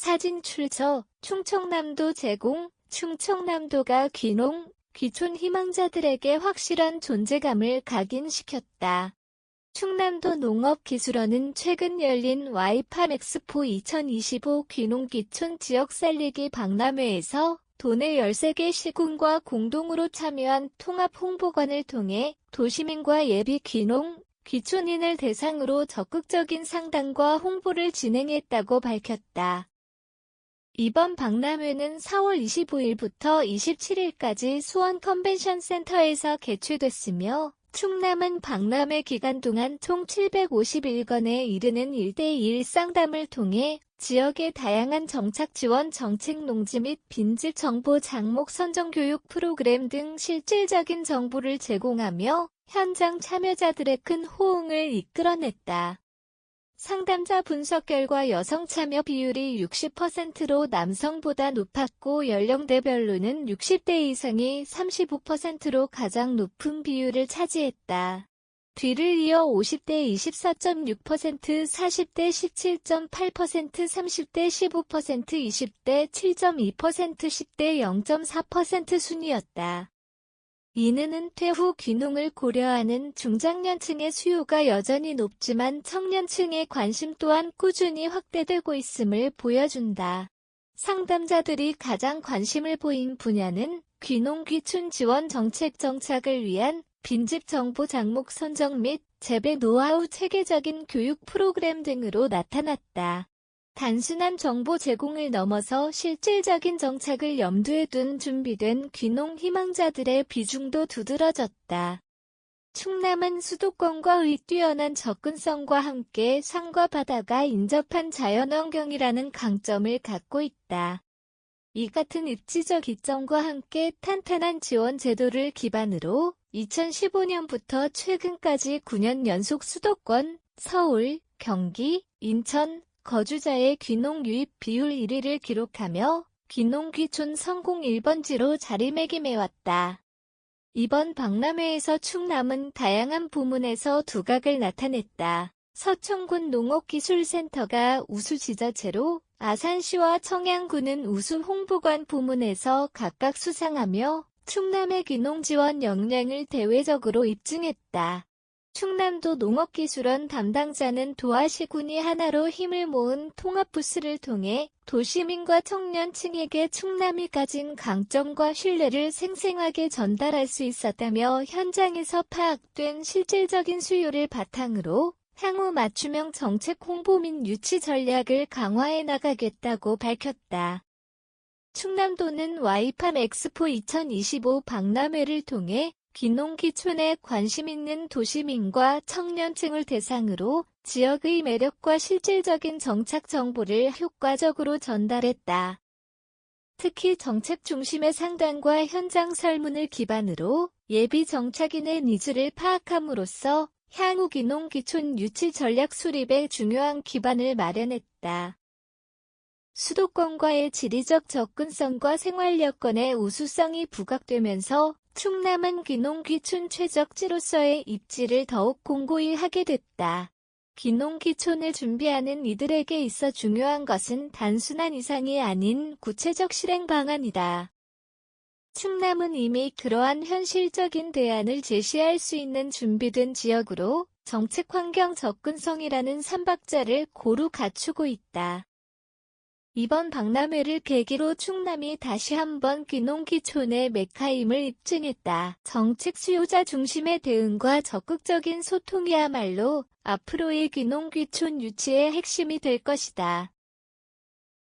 사진 출처 충청남도 제공 충청남도가 귀농, 귀촌 희망자들에게 확실한 존재감을 각인시켰다. 충남도 농업기술원은 최근 열린 와이팜 엑스포 2025 귀농귀촌 지역 살리기 박람회에서 도내 13개 시군과 공동으로 참여한 통합 홍보관을 통해 도시민과 예비 귀농, 귀촌인을 대상으로 적극적인 상담과 홍보를 진행했다고 밝혔다. 이번 박람회는 4월 25일부터 27일까지 수원 컨벤션 센터에서 개최됐으며 충남은 박람회 기간 동안 총 751건에 이르는 1대1 쌍담을 통해 지역의 다양한 정착 지원 정책 농지 및 빈집 정보 장목 선정 교육 프로그램 등 실질적인 정보를 제공하며 현장 참여자들의 큰 호응을 이끌어냈다. 상담자 분석 결과 여성 참여 비율이 60%로 남성보다 높았고 연령대별로는 60대 이상이 35%로 가장 높은 비율을 차지했다. 뒤를 이어 50대 24.6%, 40대 17.8%, 30대 15%, 20대 7.2%, 10대 0.4% 순이었다. 이는 은퇴 후 귀농을 고려하는 중장년층의 수요가 여전히 높지만 청년층의 관심 또한 꾸준히 확대되고 있음을 보여준다. 상담자들이 가장 관심을 보인 분야는 귀농 귀촌 지원 정책 정착을 위한 빈집 정보 장목 선정 및 재배 노하우 체계적인 교육 프로그램 등으로 나타났다. 단순한 정보 제공을 넘어서 실질적인 정착을 염두에 둔 준비된 귀농 희망자들의 비중도 두드러졌다. 충남은 수도권과 의 뛰어난 접근성과 함께 산과 바다가 인접한 자연환경이라는 강점을 갖고 있다. 이 같은 입지적 이점과 함께 탄탄한 지원 제도를 기반으로 2015년부터 최근까지 9년 연속 수도권, 서울, 경기, 인천, 거주자의 귀농 유입 비율 1위를 기록하며 귀농 귀촌 성공 1번지로 자리매김해왔다. 이번 박람회에서 충남은 다양한 부문에서 두각을 나타냈다. 서천군 농업기술센터가 우수 지자체로 아산시와 청양군은 우수 홍보관 부문에서 각각 수상하며 충남의 귀농 지원 역량을 대외적으로 입증했다. 충남도 농업기술원 담당자는 도화시군이 하나로 힘을 모은 통합부스를 통해 도시민과 청년층에게 충남이 가진 강점과 신뢰를 생생하게 전달할 수 있었다며 현장에서 파악된 실질적인 수요를 바탕으로 향후 맞춤형 정책 홍보 및 유치 전략을 강화해 나가겠다고 밝혔다. 충남도는 와이팜 엑스포 2025 박람회를 통해 귀농귀촌에 관심 있는 도시민과 청년층을 대상으로 지역의 매력과 실질적인 정착 정보를 효과적으로 전달했다. 특히 정책 중심의 상담과 현장 설문을 기반으로 예비 정착인의 니즈를 파악함으로써 향후 귀농귀촌 유치 전략 수립에 중요한 기반을 마련했다. 수도권과의 지리적 접근성과 생활 여건의 우수성이 부각되면서 충남은 귀농 귀촌 최적지로서의 입지를 더욱 공고히 하게 됐다. 귀농 귀촌을 준비하는 이들에게 있어 중요한 것은 단순한 이상이 아닌 구체적 실행 방안이다. 충남은 이미 그러한 현실적인 대안을 제시할 수 있는 준비된 지역으로 정책 환경 접근성이라는 삼박자를 고루 갖추고 있다. 이번 박람회를 계기로 충남이 다시 한번 귀농귀촌의 메카임을 입증했다. 정책 수요자 중심의 대응과 적극적인 소통이야말로 앞으로의 귀농귀촌 유치의 핵심이 될 것이다.